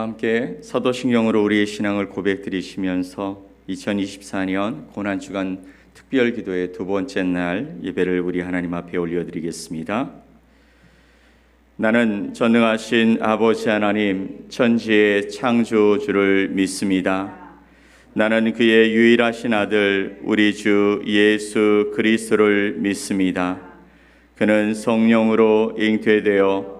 함께 사도신경으로 우리의 신앙을 고백드리시면서 2024년 고난 주간 특별 기도의 두 번째 날 예배를 우리 하나님 앞에 올려 드리겠습니다. 나는 전능하신 아버지 하나님 천지의 창조주를 믿습니다. 나는 그의 유일하신 아들 우리 주 예수 그리스도를 믿습니다. 그는 성령으로 잉태되어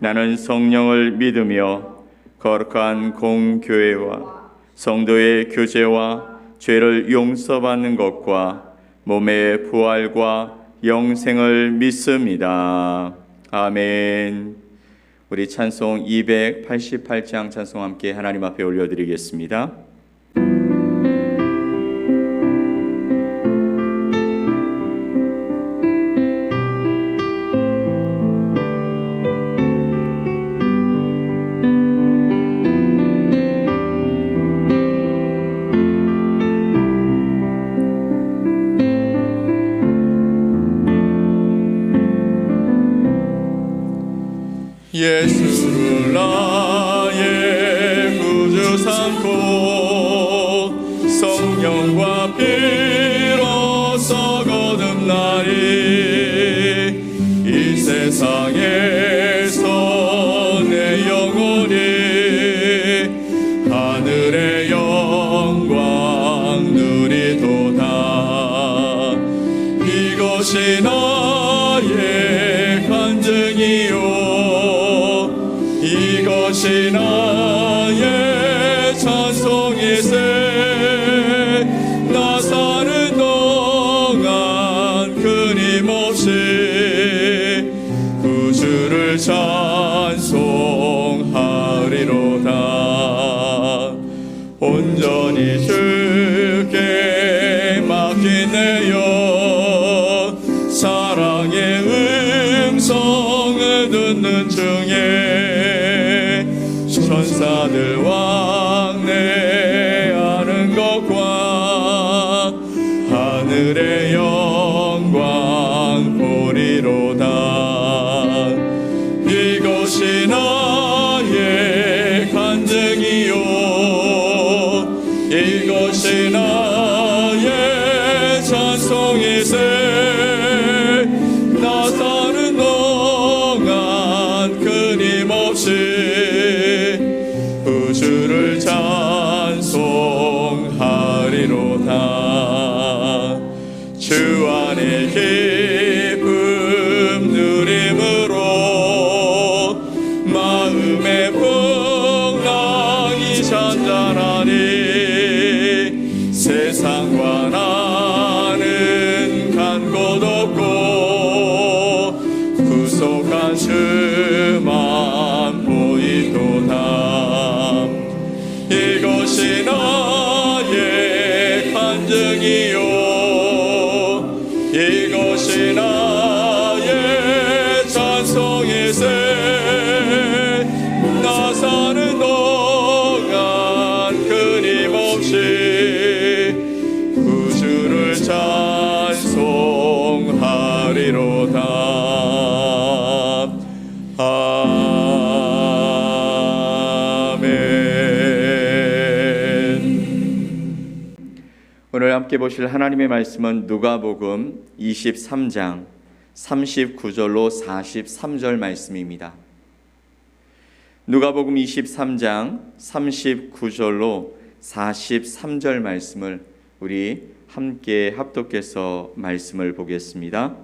나는 성령을 믿으며 거룩한 공교회와 성도의 교제와 죄를 용서받는 것과 몸의 부활과 영생을 믿습니다. 아멘. 우리 찬송 288장 찬송 함께 하나님 앞에 올려드리겠습니다. 예 이것 하늘의 함께 보실 하나님의 말씀은 누가복음 23장 39절로 43절 말씀입니다. 누가복음 23장 39절로 43절 말씀을 우리 함께 합독해서 말씀을 보겠습니다.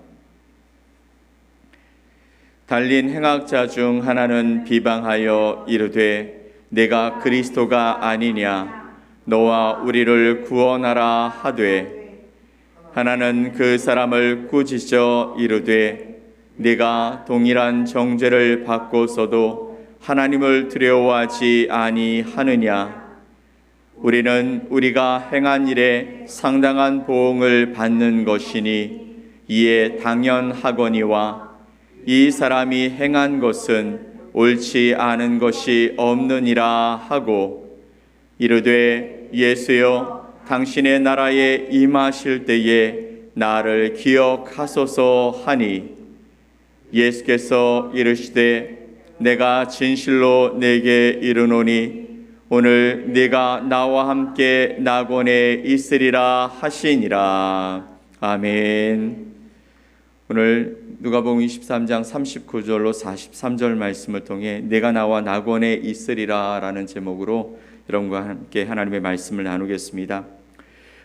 달린 행악자 중 하나는 비방하여 이르되 내가 그리스도가 아니냐 너와 우리를 구원하라 하되 하나는 그 사람을 꾸짖어 이르되 네가 동일한 정죄를 받고서도 하나님을 두려워하지 아니하느냐? 우리는 우리가 행한 일에 상당한 보응을 받는 것이니 이에 당연하거니와 이 사람이 행한 것은 옳지 않은 것이 없느니라 하고 이르되 예수여 당신의 나라에 임하실 때에 나를 기억하소서 하니 예수께서 이르시되 내가 진실로 내게 이르노니 오늘 네가 나와 함께 낙원에 있으리라 하시니라. 아멘. 오늘 누가복음 23장 39절로 43절 말씀을 통해 내가 나와 낙원에 있으리라라는 제목으로 여러분과 함께 하나님의 말씀을 나누겠습니다.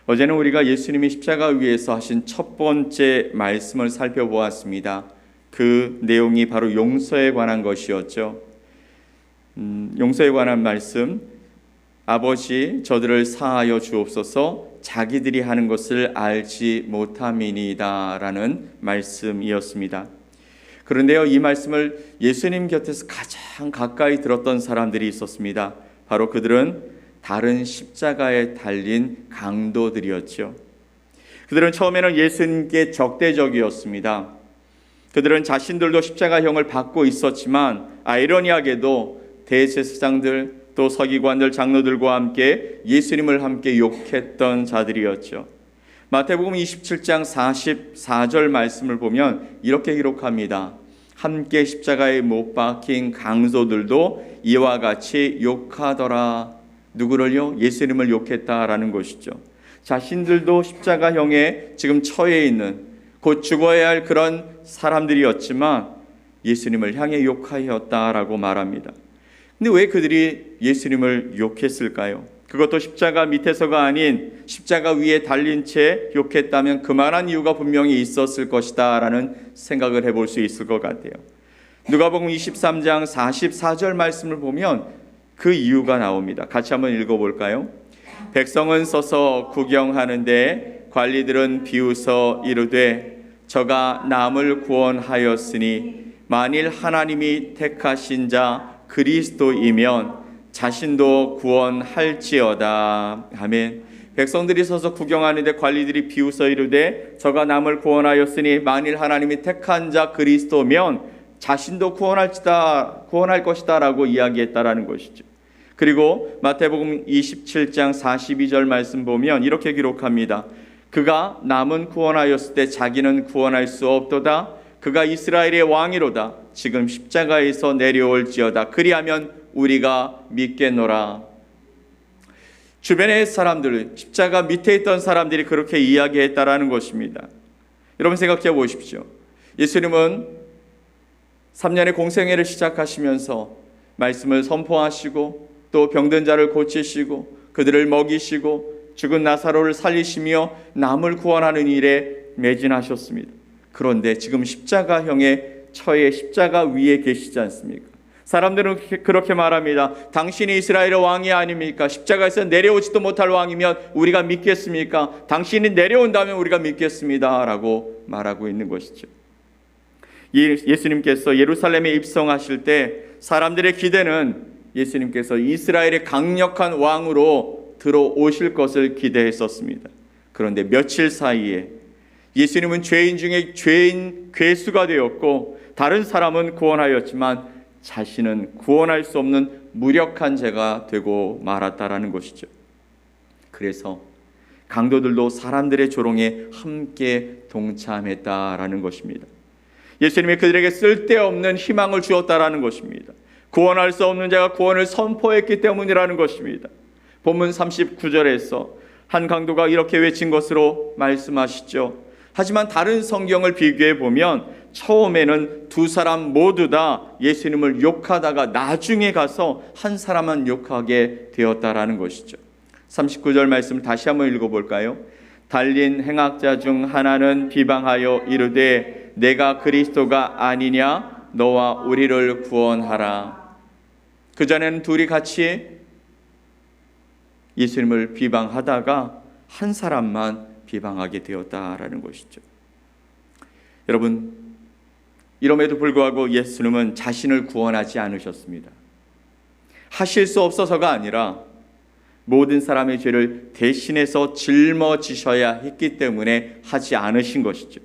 어제는 우리가 예수님이 십자가 위에서 하신 첫 번째 말씀을 살펴보았습니다. 그 내용이 바로 용서에 관한 것이었죠. 음, 용서에 관한 말씀 아버지 저들을 사하여 주옵소서 자기들이 하는 것을 알지 못함이니다라는 말씀이었습니다. 그런데요 이 말씀을 예수님 곁에서 가장 가까이 들었던 사람들이 있었습니다. 바로 그들은 다른 십자가에 달린 강도들이었죠. 그들은 처음에는 예수님께 적대적이었습니다. 그들은 자신들도 십자가형을 받고 있었지만 아이러니하게도 대제사장들 또 서기관들 장로들과 함께 예수님을 함께 욕했던 자들이었죠. 마태복음 27장 44절 말씀을 보면 이렇게 기록합니다. 함께 십자가에 못 박힌 강소들도 이와 같이 욕하더라. 누구를요? 예수님을 욕했다라는 것이죠. 자신들도 십자가형에 지금 처해 있는 곧 죽어야 할 그런 사람들이었지만 예수님을 향해 욕하였다라고 말합니다. 근데 왜 그들이 예수님을 욕했을까요? 그것도 십자가 밑에서가 아닌 십자가 위에 달린 채 욕했다면 그만한 이유가 분명히 있었을 것이다 라는 생각을 해볼 수 있을 것 같아요. 누가복음 23장 44절 말씀을 보면 그 이유가 나옵니다. 같이 한번 읽어볼까요? 백성은 서서 구경하는데 관리들은 비웃어 이르되 저가 남을 구원하였으니 만일 하나님이 택하신 자 그리스도이면 자신도 구원할지어다. 아멘. 백성들이 서서 구경하는데 관리들이 비웃어 이르되 저가 남을 구원하였으니 만일 하나님이 택한 자 그리스도면 자신도 구원할지다 구원할 것이다라고 이야기했다라는 것이죠. 그리고 마태복음 27장 42절 말씀 보면 이렇게 기록합니다. 그가 남은 구원하였을 때 자기는 구원할 수 없도다. 그가 이스라엘의 왕이로다. 지금 십자가에서 내려올지어다. 그리하면 우리가 믿겠노라. 주변의 사람들, 십자가 밑에 있던 사람들이 그렇게 이야기했다라는 것입니다. 여러분 생각해 보십시오. 예수님은 3년의 공생애를 시작하시면서 말씀을 선포하시고 또 병든 자를 고치시고 그들을 먹이시고 죽은 나사로를 살리시며 남을 구원하는 일에 매진하셨습니다. 그런데 지금 십자가형의 처해 십자가 위에 계시지 않습니까? 사람들은 그렇게 말합니다. 당신이 이스라엘의 왕이 아닙니까? 십자가에서 내려오지도 못할 왕이면 우리가 믿겠습니까? 당신이 내려온다면 우리가 믿겠습니다. 라고 말하고 있는 것이죠. 예- 예수님께서 예루살렘에 입성하실 때 사람들의 기대는 예수님께서 이스라엘의 강력한 왕으로 들어오실 것을 기대했었습니다. 그런데 며칠 사이에 예수님은 죄인 중에 죄인 괴수가 되었고 다른 사람은 구원하였지만 자신은 구원할 수 없는 무력한 죄가 되고 말았다라는 것이죠. 그래서 강도들도 사람들의 조롱에 함께 동참했다라는 것입니다. 예수님이 그들에게 쓸데없는 희망을 주었다라는 것입니다. 구원할 수 없는 자가 구원을 선포했기 때문이라는 것입니다. 본문 39절에서 한 강도가 이렇게 외친 것으로 말씀하시죠. 하지만 다른 성경을 비교해 보면 처음에는 두 사람 모두 다 예수님을 욕하다가 나중에 가서 한 사람만 욕하게 되었다라는 것이죠. 39절 말씀을 다시 한번 읽어 볼까요? 달린 행악자 중 하나는 비방하여 이르되 내가 그리스도가 아니냐 너와 우리를 구원하라. 그 전에는 둘이 같이 예수님을 비방하다가 한 사람만 비방하게 되었다라는 것이죠. 여러분 이럼에도 불구하고 예수님은 자신을 구원하지 않으셨습니다. 하실 수 없어서가 아니라 모든 사람의 죄를 대신해서 짊어지셔야 했기 때문에 하지 않으신 것이죠.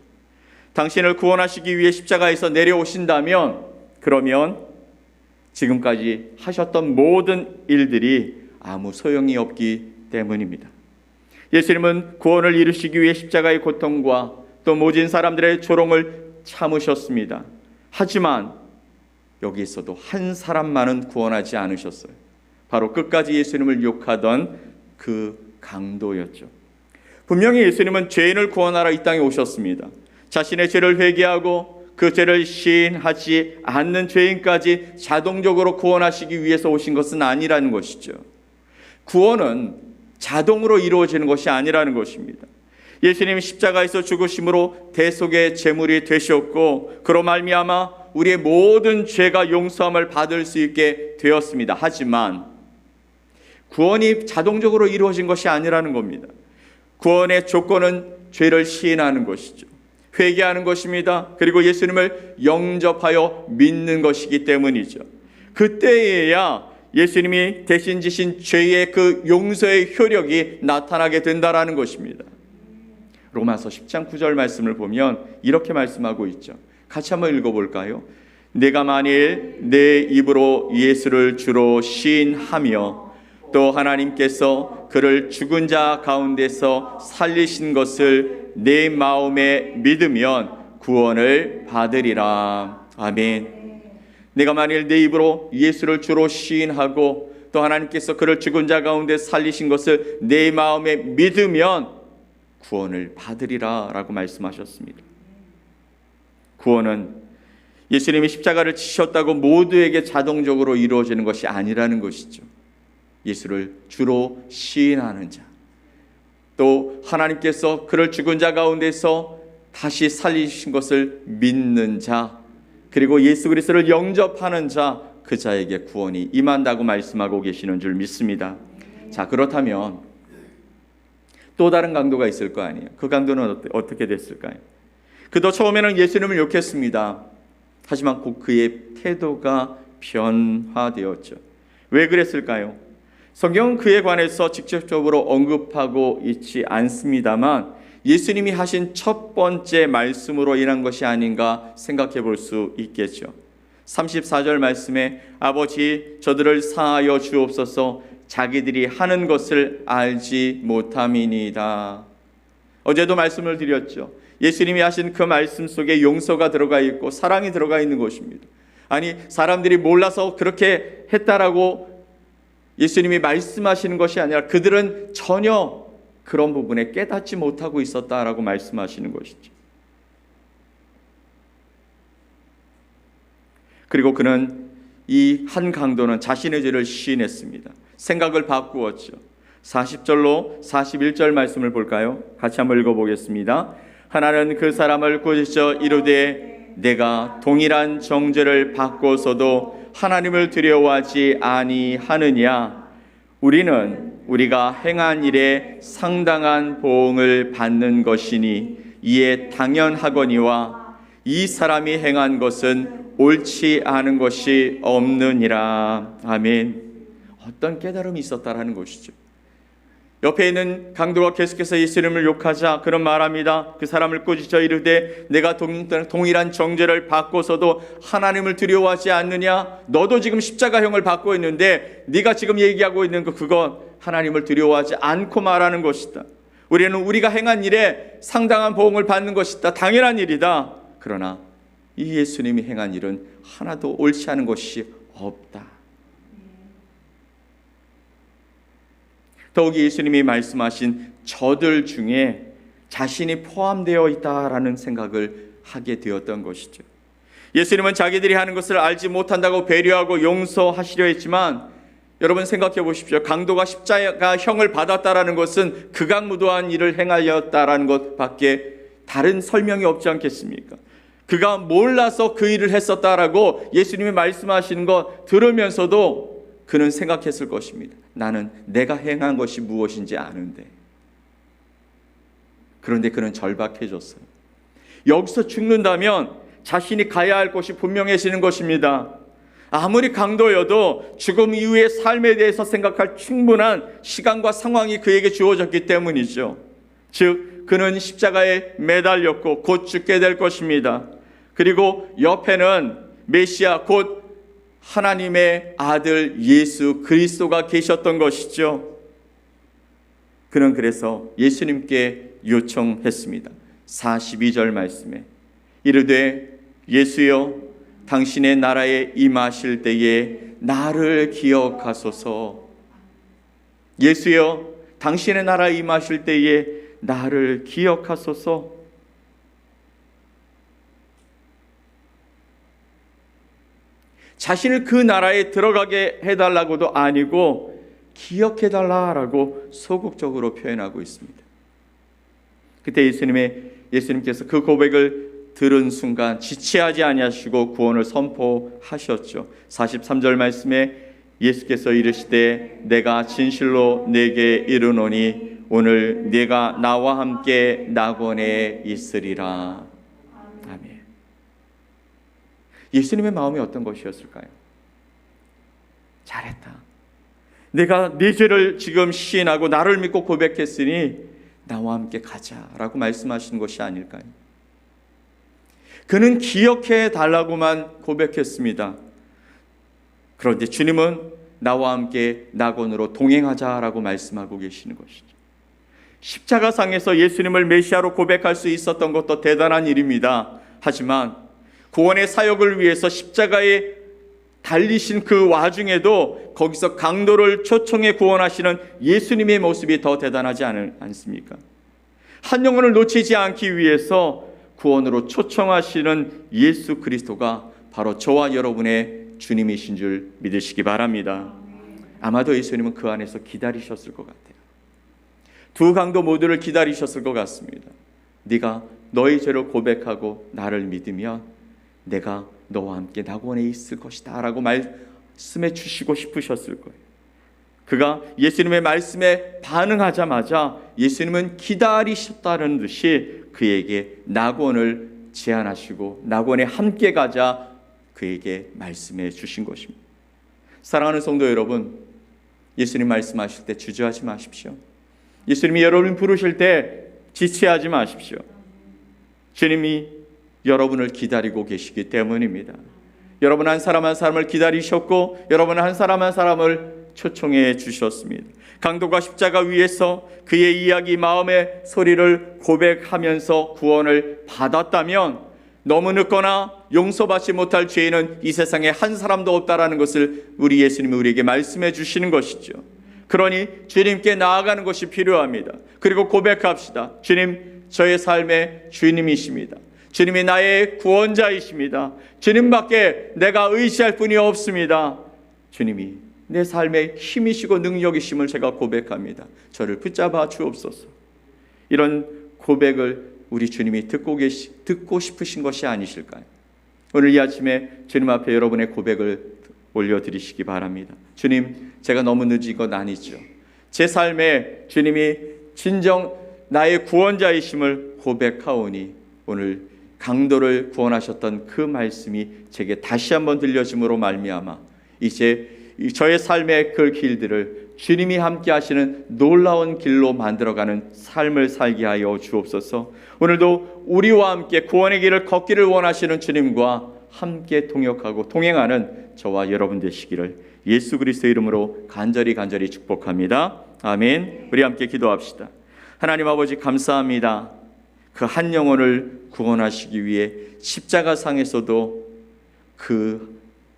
당신을 구원하시기 위해 십자가에서 내려오신다면 그러면 지금까지 하셨던 모든 일들이 아무 소용이 없기 때문입니다. 예수님은 구원을 이루시기 위해 십자가의 고통과 또 모진 사람들의 조롱을 참으셨습니다. 하지만 여기에서도 한 사람만은 구원하지 않으셨어요. 바로 끝까지 예수님을 욕하던 그 강도였죠. 분명히 예수님은 죄인을 구원하러 이 땅에 오셨습니다. 자신의 죄를 회개하고 그 죄를 시인하지 않는 죄인까지 자동적으로 구원하시기 위해서 오신 것은 아니라는 것이죠. 구원은 자동으로 이루어지는 것이 아니라는 것입니다. 예수님 십자가에서 죽으심으로 대속의 제물이 되셨고 그로 말미암아 우리의 모든 죄가 용서함을 받을 수 있게 되었습니다. 하지만 구원이 자동적으로 이루어진 것이 아니라는 겁니다. 구원의 조건은 죄를 시인하는 것이죠. 회개하는 것입니다. 그리고 예수님을 영접하여 믿는 것이기 때문이죠. 그때에야 예수님이 대신 지신 죄의 그 용서의 효력이 나타나게 된다라는 것입니다. 로마서 10장 9절 말씀을 보면 이렇게 말씀하고 있죠. 같이 한번 읽어볼까요? 내가 만일 내 입으로 예수를 주로 시인하며 또 하나님께서 그를 죽은 자 가운데서 살리신 것을 내 마음에 믿으면 구원을 받으리라. 아멘. 내가 만일 내 입으로 예수를 주로 시인하고 또 하나님께서 그를 죽은 자 가운데 살리신 것을 내 마음에 믿으면 구원을 받으리라 라고 말씀하셨습니다. 구원은 예수님이 십자가를 지셨다고 모두에게 자동적으로 이루어지는 것이 아니라는 것이죠. 예수를 주로 시인하는 자, 또 하나님께서 그를 죽은 자 가운데서 다시 살리신 것을 믿는 자, 그리고 예수 그리스도를 영접하는 자, 그 자에게 구원이 임한다고 말씀하고 계시는 줄 믿습니다. 자, 그렇다면 또 다른 강도가 있을 거 아니에요. 그 강도는 어떻게 됐을까요? 그도 처음에는 예수님을 욕했습니다. 하지만 곧 그의 태도가 변화되었죠. 왜 그랬을까요? 성경은 그에 관해서 직접적으로 언급하고 있지 않습니다만 예수님이 하신 첫 번째 말씀으로 인한 것이 아닌가 생각해 볼 수 있겠죠. 34절 말씀에 아버지 저들을 사하여 주옵소서 자기들이 하는 것을 알지 못함이니이다. 어제도 말씀을 드렸죠. 예수님이 하신 그 말씀 속에 용서가 들어가 있고 사랑이 들어가 있는 것입니다. 아니 사람들이 몰라서 그렇게 했다라고 예수님이 말씀하시는 것이 아니라 그들은 전혀 그런 부분에 깨닫지 못하고 있었다라고 말씀하시는 것이죠. 그리고 그는 이 한 강도는 자신의 죄를 시인했습니다. 생각을 바꾸었죠. 40절로 41절 말씀을 볼까요? 같이 한번 읽어보겠습니다. 하나는 그 사람을 꾸짖어 이르되 내가 동일한 정죄를 받고서도 하나님을 두려워하지 아니하느냐 우리는 우리가 행한 일에 상당한 보응을 받는 것이니 이에 당연하거니와 이 사람이 행한 것은 옳지 않은 것이 없느니라 아멘 어떤 깨달음이 있었다라는 것이죠 옆에 있는 강도가 계속해서 예수님을 욕하자 그런 말합니다. 그 사람을 꾸짖어 이르되 내가 동, 동일한 정죄를 받고서도 하나님을 두려워하지 않느냐? 너도 지금 십자가형을 받고 있는데 네가 지금 얘기하고 있는 거 그거 하나님을 두려워하지 않고 말하는 것이다. 우리는 우리가 행한 일에 상당한 보응을 받는 것이다. 당연한 일이다. 그러나 이 예수님이 행한 일은 하나도 옳지 않은 것이 없다. 더욱이 예수님이 말씀하신 저들 중에 자신이 포함되어 있다라는 생각을 하게 되었던 것이죠. 예수님은 자기들이 하는 것을 알지 못한다고 배려하고 용서하시려 했지만 여러분 생각해 보십시오. 강도가 십자가 형을 받았다라는 것은 극악무도한 일을 행하였다라는 것밖에 다른 설명이 없지 않겠습니까? 그가 몰라서 그 일을 했었다라고 예수님이 말씀하시는 것 들으면서도 그는 생각했을 것입니다. 나는 내가 행한 것이 무엇인지 아는데. 그런데 그는 절박해졌어요. 여기서 죽는다면 자신이 가야 할 곳이 분명해지는 것입니다. 아무리 강도여도 죽음 이후의 삶에 대해서 생각할 충분한 시간과 상황이 그에게 주어졌기 때문이죠. 즉, 그는 십자가에 매달렸고 곧 죽게 될 것입니다. 그리고 옆에는 메시아 곧 하나님의 아들 예수 그리스도가 계셨던 것이죠. 그는 그래서 예수님께 요청했습니다. 42절 말씀에 이르되 예수여 당신의 나라에 임하실 때에 나를 기억하소서. 예수여 당신의 나라에 임하실 때에 나를 기억하소서. 자신을 그 나라에 들어가게 해달라고도 아니고 기억해달라라고 소극적으로 표현하고 있습니다. 그때 예수님의 예수님께서 그 고백을 들은 순간 지체하지 아니하시고 구원을 선포하셨죠. 43절 말씀에 예수께서 이르시되 내가 진실로 내게 이르노니 오늘 네가 나와 함께 낙원에 있으리라. 아멘. 예수님의 마음이 어떤 것이었을까요? 잘했다. 내가 네 죄를 지금 시인하고 나를 믿고 고백했으니 나와 함께 가자라고 말씀하시는 것이 아닐까요? 그는 기억해 달라고만 고백했습니다. 그런데 주님은 나와 함께 낙원으로 동행하자라고 말씀하고 계시는 것이죠. 십자가상에서 예수님을 메시아로 고백할 수 있었던 것도 대단한 일입니다. 하지만 구원의 사역을 위해서 십자가에 달리신 그 와중에도 거기서 강도를 초청해 구원하시는 예수님의 모습이 더 대단하지 않, 않습니까? 한 영혼을 놓치지 않기 위해서 구원으로 초청하시는 예수 그리스도가 바로 저와 여러분의 주님이신 줄 믿으시기 바랍니다. 아마도 예수님은 그 안에서 기다리셨을 것 같아요. 두 강도 모두를 기다리셨을 것 같습니다. 네가 너의 죄를 고백하고 나를 믿으면 내가 너와 함께 낙원에 있을 것이다 라고 말씀해 주시고 싶으셨을 거예요. 그가 예수님의 말씀에 반응하자마자 예수님은 기다리셨다는 듯이 그에게 낙원을 제안하시고 낙원에 함께 가자 그에게 말씀해 주신 것입니다. 사랑하는 성도 여러분, 예수님 말씀하실 때 주저하지 마십시오. 예수님이 여러분 부르실 때 지체하지 마십시오. 주님이 여러분을 기다리고 계시기 때문입니다. 여러분 한 사람 한 사람을 기다리셨고 여러분 한 사람 한 사람을 초청해 주셨습니다. 강도가 십자가 위에서 그의 이야기 마음의 소리를 고백하면서 구원을 받았다면 너무 늦거나 용서받지 못할 죄인은 이 세상에 한 사람도 없다라는 것을 우리 예수님이 우리에게 말씀해 주시는 것이죠. 그러니 주님께 나아가는 것이 필요합니다. 그리고 고백합시다. 주님, 저의 삶의 주님이십니다. 주님이 나의 구원자이십니다. 주님밖에 내가 의지할 분이 없습니다. 주님이 내 삶의 힘이시고 능력이심을 제가 고백합니다. 저를 붙잡아 주옵소서. 이런 고백을 우리 주님이 듣고 계시 듣고 싶으신 것이 아니실까요? 오늘 이 아침에 주님 앞에 여러분의 고백을 올려드리시기 바랍니다. 주님, 제가 너무 늦은 건 아니죠. 제 삶에 주님이 진정 나의 구원자이심을 고백하오니 오늘 강도를 구원하셨던 그 말씀이 제게 다시 한번 들려짐으로 말미암아 이제 이 저의 삶의 그 길들을 주님이 함께 하시는 놀라운 길로 만들어가는 삶을 살게 하여 주옵소서. 오늘도 우리와 함께 구원의 길을 걷기를 원하시는 주님과 함께 동역하고 동행하는 저와 여러분 되시기를 예수 그리스도의 이름으로 간절히 간절히 축복합니다. 아멘. 우리 함께 기도합시다. 하나님 아버지 감사합니다. 그 한 영혼을 구원하시기 위해 십자가상에서도 그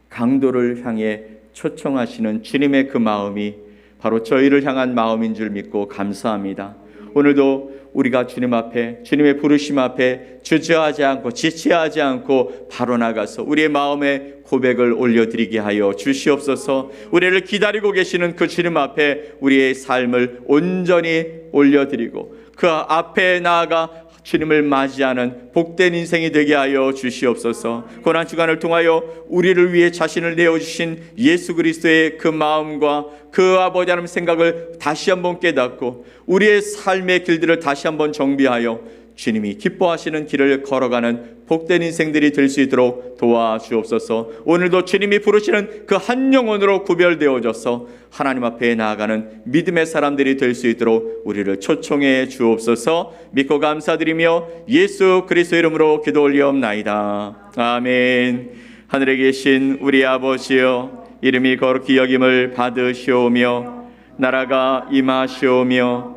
강도를 향해 초청하시는 주님의 그 마음이 바로 저희를 향한 마음인 줄 믿고 감사합니다. 오늘도 우리가 주님 앞에 주님의 부르심 앞에 주저하지 않고 지체하지 않고 바로 나가서 우리의 마음의 고백을 올려드리게 하여 주시옵소서. 우리를 기다리고 계시는 그 주님 앞에 우리의 삶을 온전히 올려드리고 그 앞에 나아가 주님을 맞이하는 복된 인생이 되게 하여 주시옵소서. 고난 주간을 통하여 우리를 위해 자신을 내어 주신 예수 그리스도의 그 마음과 그 아버지 하나님 생각을 다시 한번 깨닫고 우리의 삶의 길들을 다시 한번 정비하여 주님이 기뻐하시는 길을 걸어가는 복된 인생들이 될 수 있도록 도와주옵소서. 오늘도 주님이 부르시는 그 한 영혼으로 구별되어져서 하나님 앞에 나아가는 믿음의 사람들이 될 수 있도록 우리를 초청해 주옵소서. 믿고 감사드리며 예수 그리스도 이름으로 기도 올리옵나이다. 아멘. 하늘에 계신 우리 아버지여 이름이 거룩히 여김을 받으시오며 나라가 임하시오며